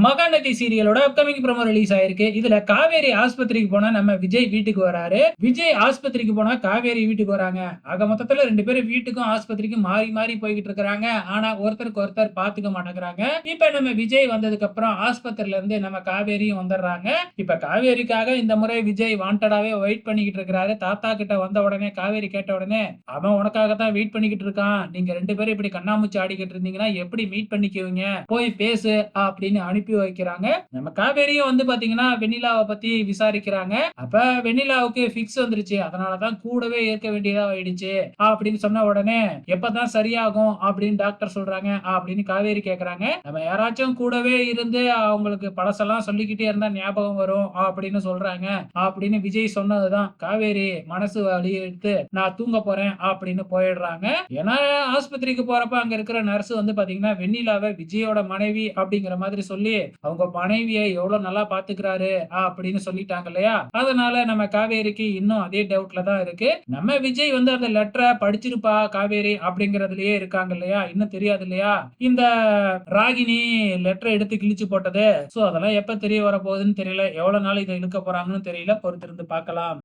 மகாநதி சீரியலோட upcoming promo release ஆயிருக்கு. இதுல காவேரி ஆஸ்பத்திரிக்கு போனா நம்ம விஜய் வீட்டுக்கு வராரு. விஜய் ஆஸ்பத்திரிக்கு போனா காவேரி வீட்டுக்கு வராங்க. ஆக மொத்தத்துல ரெண்டு பேரும் வீட்டுக்கும் ஆஸ்பத்திரிக்கும் மாறி மாறி போய்கிட்டு இருக்கிறாங்க. ஆனா ஒருத்தருக்கு ஒருத்தர் பாத்துக்க மாட்டேங்கிறாங்க. இப்ப நம்ம விஜய் வந்ததுக்கு அப்புறம் ஆஸ்பத்திரியில இருந்து நம்ம காவேரியும் வந்துடுறாங்க. இப்ப காவேரிக்காக இந்த முறை விஜய் வாண்டடாவே வெயிட் பண்ணிக்கிட்டு இருக்கிறாரு. தாத்தா கிட்ட வந்த உடனே காவேரி கேட்ட உடனே அவன் உனக்காக தான் வெயிட் பண்ணிக்கிட்டு இருக்கான். நீங்க ரெண்டு பேரும் இப்படி கண்ணாமூச்சி ஆடிக்கிட்டு இருந்தீங்கன்னா எப்படி மீட் பண்ணிக்குவீங்க? போய் பேசு அப்படின்னு அனுப்பி வைக்கிறாங்க. நம்ம காவேரியும் வந்து பாத்தீங்கன்னா வெண்ணிலாவை பத்தி விசாரிக்கிறாங்க. அப்ப வெண்ணிலாவுக்கு பிக்ஸ் வந்துருச்சு. அதனாலதான் கூடவே ஏற்க வேண்டியதா ஆயிடுச்சு. அப்படின்னு சொன்ன உடனே எப்பதான் சரியாகும் அப்படின்னு டாக்டர் சொல்றாங்க. அப்படின்னு காவேரி கேக்குறாங்க. நம்ம யாராச்சும் கூடவே இருந்து அவங்களுக்கு பழசெல்லாம் சொல்லிக்கிட்டே இருந்தா ஞாபகம் வரும். அப்படின்னு சொல்றாங்க. அப்படின்னு விஜய் சொன்னதுதான். காவேரி மனசு வலி எடுத்து நான் தூங்க போறேன். அப்படின்னு போயிடுறாங்க. ஏன்னா ஆஸ்பத்திரிக்கு போறப்ப அங்க இருக்கிற நர்ஸ் வந்து பாத்தீங்கன்னா வெண்ணிலாவை விஜயோட மனைவி அப்படிங்கிற மாதிரி சொல்லி சொல்லி அவங்க மனைவியை எவ்வளவு நல்லா பாத்துக்கிறாரு அப்படின்னு சொல்லிட்டாங்க இல்லையா? அதனால நம்ம காவேரிக்கு இன்னும் அதே டவுட்ல தான் இருக்கு. நம்ம விஜய் வந்து அந்த லெட்டரை படிச்சிருப்பா காவேரி அப்படிங்கறதுலயே இருக்காங்க இல்லையா? இன்னும் தெரியாது இல்லையா? இந்த ராகினி லெட்டரை எடுத்து கிழிச்சு போட்டது. சோ அதெல்லாம் எப்ப தெரிய வர போகுதுன்னு தெரியல. எவ்வளவு நாள் இதை இழுக்க போறாங்கன்னு தெரியல. பொறுத்திருந்து பார்க்கலாம்.